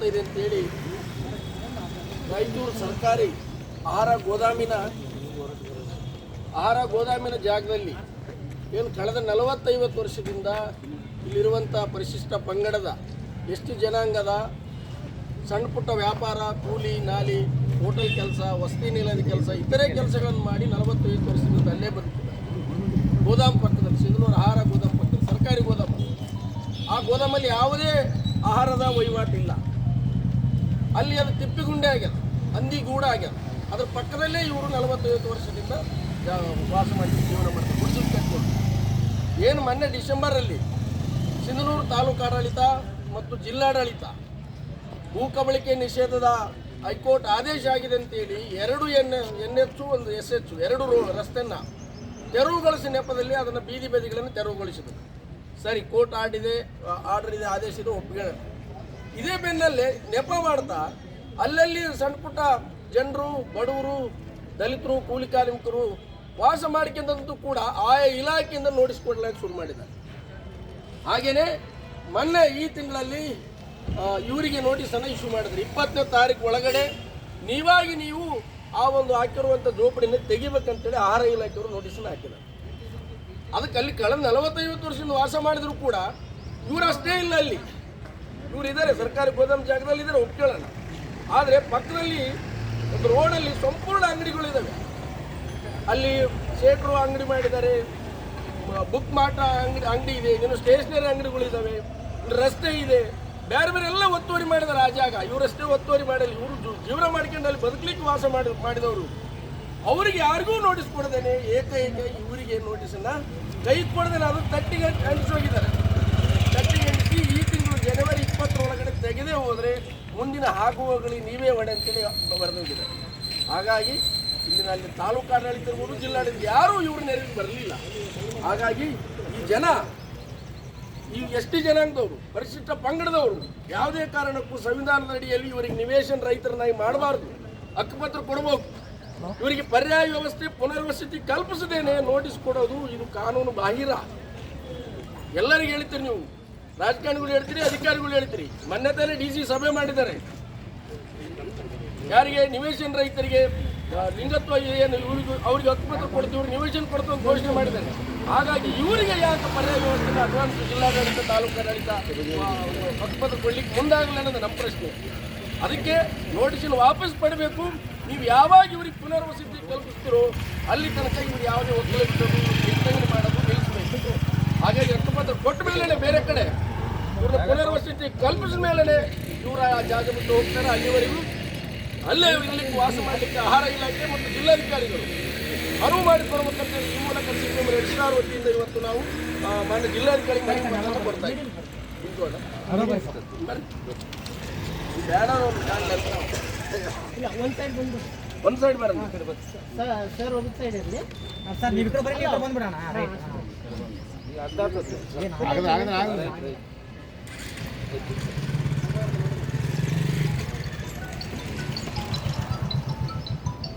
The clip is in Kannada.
ಆಗ್ತಾ ಇದೆ ಅಂತೇಳಿ ರಾಯಚೂರು ಸರ್ಕಾರಿ ಆಹಾರ ಗೋದಾಮಿನ ಆಹಾರ ಗೋದಾಮಿನ ಜಾಗದಲ್ಲಿ ಏನು ಕಳೆದ ನಲವತ್ತೈವತ್ತು ವರ್ಷದಿಂದ ಇಲ್ಲಿರುವಂಥ ಪರಿಶಿಷ್ಟ ಪಂಗಡದ ಎಷ್ಟು ಜನಾಂಗದ ಸಣ್ಣ ಪುಟ್ಟ ವ್ಯಾಪಾರ, ಕೂಲಿ, ನಾಲಿ, ಹೋಟೆಲ್ ಕೆಲಸ, ವಸತಿ ನಿಲಯದ ಕೆಲಸ, ಇತರೆ ಕೆಲಸಗಳನ್ನು ಮಾಡಿ ನಲವತ್ತೈದು ವರ್ಷದಿಂದ ಅಲ್ಲೇ ಬದುಕಿದ್ದಾರೆ ಗೋದಾಮ್ ಪಕ್ಕದಲ್ಲಿ ಸಿಂಧನೂರು ಆಹಾರ ಗೋದಾಮ್ ಪಕ್ಕದಲ್ಲಿ ಸರ್ಕಾರಿ ಗೋದಾಮು. ಆ ಗೋದಾಮಲ್ಲಿ ಯಾವುದೇ ಆಹಾರದ ವಹಿವಾಟಿಲ್ಲ ಅಲ್ಲಿ ಅದು ತಿಪ್ಪಿಗುಂಡೆ ಆಗ್ಯದ, ಹಂದಿ ಗೂಡ ಆಗ್ಯದ. ಅದ್ರ ಪಕ್ಕದಲ್ಲೇ ಇವರು ನಲವತ್ತೈವತ್ತು ವರ್ಷದಿಂದ ವಾಸ ಮಾಡಿ ಜೀವನ ಮಾಡ್ತಾರೆ ಗುಡಿಸಲು ಕಟ್ಕೊಂಡು ಏನು ಮೊನ್ನೆ ಡಿಸೆಂಬರಲ್ಲಿ ಸಿಂಧನೂರು ತಾಲೂಕು ಆಡಳಿತ ಮತ್ತು ಜಿಲ್ಲಾಡಳಿತ ಭೂ ಕಬಳಿಕೆ ನಿಷೇಧದ ಹೈಕೋರ್ಟ್ ಆದೇಶ ಆಗಿದೆ ಅಂತೇಳಿ ಎರಡು ಎನ್ ಎನ್ ಎಚ್ ಒಂದು ಎಸ್ ಎಚ್ ಎರಡು ರೋ ರಸ್ತೆಯನ್ನು ತೆರವುಗೊಳಿಸಿದ ನೆಪದಲ್ಲಿ ಅದನ್ನು ಬೀದಿ ಬದಿಗಳನ್ನು ತೆರವುಗೊಳಿಸಿದರು. ಸರಿ, ಕೋರ್ಟ್ ಆಡಿದೆ ಆರ್ಡರ್ ಇದೆ, ಆದೇಶ ಇದೆ, ಒಪ್ಪಿಗೆ ಇದೇ ಬೆನ್ನಲ್ಲೇ ನೆಪ ಮಾಡ್ತಾ ಅಲ್ಲಲ್ಲಿ ಸಣ್ಣ ಪುಟ್ಟ ಜನರು, ಬಡವರು, ದಲಿತರು, ಕೂಲಿ ಕಾರ್ಮಿಕರು ವಾಸ ಮಾಡ್ಕೊಂಡಂತೂ ಕೂಡ ಆಯಾ ಇಲಾಖೆಯಿಂದ ನೋಡಿಸ್ಕೊಡ್ಲಿಕ್ಕೆ ಶುರು ಮಾಡಿದ್ದಾರೆ. ಹಾಗೆಯೇ ಮೊನ್ನೆ ಈ ತಿಂಗಳಲ್ಲಿ ಇವರಿಗೆ ನೋಟಿಸನ್ನು ಇಶ್ಯೂ ಮಾಡಿದ್ರು. ಇಪ್ಪತ್ತನೇ ತಾರೀಕು ಒಳಗಡೆ ನೀವಾಗಿ ನೀವು ಆ ಒಂದು ಹಾಕಿರುವಂಥ ಜೋಪಡಿನ ತೆಗಿಬೇಕಂತೇಳಿ ಆಹಾರ ಇಲಾಖೆಯವರು ನೋಟಿಸನ್ನು ಹಾಕಿದ್ದಾರೆ. ಅದಕ್ಕೆ ಅಲ್ಲಿ ಕಳೆದ ನಲವತ್ತೈವತ್ತು ವರ್ಷದಿಂದ ವಾಸ ಮಾಡಿದ್ರು ಕೂಡ ಇವರು ಅಷ್ಟೇ ಇಲ್ಲ ಅಲ್ಲಿ. ಇವ್ರು ಇದ್ದಾರೆ ಸರ್ಕಾರಿ ಗೋದಾಮ್ ಜಾಗದಲ್ಲಿ ಇದ್ದಾರೆ ಒಪ್ಕೊಳ್ಳೋಣ ಆದರೆ ಪಕ್ಕದಲ್ಲಿ ಒಂದು ರೋಡಲ್ಲಿ ಸಂಪೂರ್ಣ ಅಂಗಡಿಗಳಿದ್ದಾವೆ. ಅಲ್ಲಿ ಶೇಟ್ರು ಅಂಗಡಿ ಮಾಡಿದ್ದಾರೆ, ಬುಕ್ ಮಾಟ ಅಂಗಡಿ ಅಂಗಡಿ ಇದೆ, ಇನ್ನು ಸ್ಟೇಷನರಿ ಅಂಗಡಿಗಳಿದ್ದಾವೆ, ರಸ್ತೆ ಇದೆ. ಬೇರೆ ಬೇರೆ ಎಲ್ಲ ಒತ್ತುವರಿ ಮಾಡಿದ್ದಾರೆ ಆ ಜಾಗ. ಇವರಷ್ಟೇ ಒತ್ತುವರಿ ಮಾಡಲಿ ಇವರು ಜೀವನ ಮಾಡ್ಕೊಂಡು ಅಲ್ಲಿ ಬದುಕಲಿಕ್ಕೆ ವಾಸ ಮಾಡಿ, ಮಾಡಿದವರು. ಅವರಿಗೆ ಯಾರಿಗೂ ನೋಟಿಸ್ ಕೊಡದೇನೆ, ಏಕೈಕ ಇವರಿಗೆ ನೋಟಿಸನ್ನ ಕೈ ಕೊಡದೇನೆ, ಅದು ತಟ್ಟಿಗೆ ಅಂಟಿಸಿ ಇಪ್ಪತ್ತರೊಳಗಡೆ ತೆಗೆದೇ ಹೋದರೆ ಮುಂದಿನ ಹಾಗುವಗಳಿಗೆ ನೀವೇ ಹೊಣೆ ಅಂತೇಳಿ ಬರೆದೋಗಿದೆ ಹಾಗಾಗಿ ಇಲ್ಲಿನ ಅಲ್ಲಿ ತಾಲೂಕು ಆಡಳಿತ ಇರ್ಬೋದು ಜಿಲ್ಲಾಡಳಿತ ಯಾರೂ ಇವ್ರ ನೆರವಿಗೆ ಬರಲಿಲ್ಲ. ಹಾಗಾಗಿ ಈ ಜನ, ಈ ಎಷ್ಟು ಜನಾಂಗದವರು, ಪರಿಶಿಷ್ಟ ಪಂಗಡದವರು, ಯಾವುದೇ ಕಾರಣಕ್ಕೂ ಸಂವಿಧಾನದ ಅಡಿಯಲ್ಲಿ ಇವರಿಗೆ ನಿವೇಶನ ರೈತರನ್ನಾಗಿ ಮಾಡಬಾರ್ದು. ಹಕ್ಕುಪತ್ರ ಕೊಡಬೇಕು. ಇವರಿಗೆ ಪರ್ಯಾಯ ವ್ಯವಸ್ಥೆ ಪುನರ್ವಸತಿ ಕಲ್ಪಿಸದೇನೆ ನೋಟಿಸ್ ಕೊಡೋದು ಇದು ಕಾನೂನು ಬಾಹಿರ. ಎಲ್ಲರಿಗೂ ಹೇಳ್ತೀರಿ ನೀವು. ರಾಜಕಾರಣಿಗಳು ಹೇಳ್ತೀರಿ, ಅಧಿಕಾರಿಗಳು ಹೇಳ್ತೀರಿ. ಮೊನ್ನೆ ತಾನೇ ಡಿ ಸಿ ಸಭೆ ಮಾಡಿದ್ದಾರೆ. ಯಾರಿಗೆ? ನಿವೇಶನ ರೈತರಿಗೆ. ಲಿಂಗತ್ವ ಏನು? ಇವ್ರಿಗೆ ಅವ್ರಿಗೆ ಹಕ್ಕುಪತ್ರ ಕೊಡ್ತೀವಿ. ನಿವೇಶನ ಕೊಡ್ತು ಅಂತ ಘೋಷಣೆ ಮಾಡಿದ್ದಾರೆ. ಹಾಗಾಗಿ ಇವರಿಗೆ ಯಾಕೆ ಪರ್ಯಾಯ ವ್ಯವಸ್ಥೆ ಅಡ್ವಾನ್ಸ್ ಜಿಲ್ಲಾಡಳಿತ, ತಾಲೂಕಾಡಳಿತ ಹಕ್ಕುಪತ್ರ ಕೊಡ್ಲಿಕ್ಕೆ ಮುಂದಾಗಲ್ಲ ಅನ್ನೋದು ನಮ್ಮ ಪ್ರಶ್ನೆ. ಅದಕ್ಕೆ ನೋಟಿಸನ್ನು ವಾಪಸ್ ಪಡಬೇಕು. ನೀವು ಯಾವಾಗ ಇವ್ರಿಗೆ ಪುನರ್ವಸತಿ ಕಲ್ಪಿಸ್ತೀರೋ, ಅಲ್ಲಿ ತನಕ ಇವ್ರು ಯಾವುದೇ ಒತ್ತಡ ಮಾಡೋದು ನಿಲ್ಲಿಸಬೇಕು. ಹಾಗಾಗಿ ಹಕ್ಕುಪತ್ರ ಕೊಟ್ಟ ಮೇಲೆ ಬೇರೆ ಕಡೆ ಇವ್ರನ್ನ ಪುನರ್ವಸತಿ ಕಲ್ಪಿಸಿದ ಮೇಲೆ ಇವರು ಆ ಜಾಗ ಬಿಟ್ಟು ಹೋಗ್ತಾರೆ. ಅಲ್ಲಿವರೆಗೂ ಅಲ್ಲೇ ಇರಲಿಕ್ಕೆ ವಾಸ ಮಾಡಲಿಕ್ಕೆ ಆಹಾರ ಇಲಾಖೆ ಮತ್ತು ಜಿಲ್ಲಾಧಿಕಾರಿಗಳು ಅನುವು ಮಾಡಿಕೊಡ್ಬೇಕಂತ ಈ ಮೂಲಕ ಸಿಎಂ ರೆಡ್ಡಿ ಸಾರ್ ವತಿಯಿಂದ ಇವತ್ತು ನಾವು ಆ, ಮಾನ್ಯ ಜಿಲ್ಲಾಧಿಕಾರಿ ಕಾರ್ಯಕ್ರಮ ಕೊಡ್ತಾ ಇದ್ದೀವಿ. ಒಂದು ಸೈಡ್ ಬರೋಣ ಸರ್ ಸರ್ ಒಂದು ಸೈಡ್ ಇರಲಿ ಸರ್. ನೀವು ಬಂದ್ಬಿಡೋಣ ರೈಟ್ Gracias.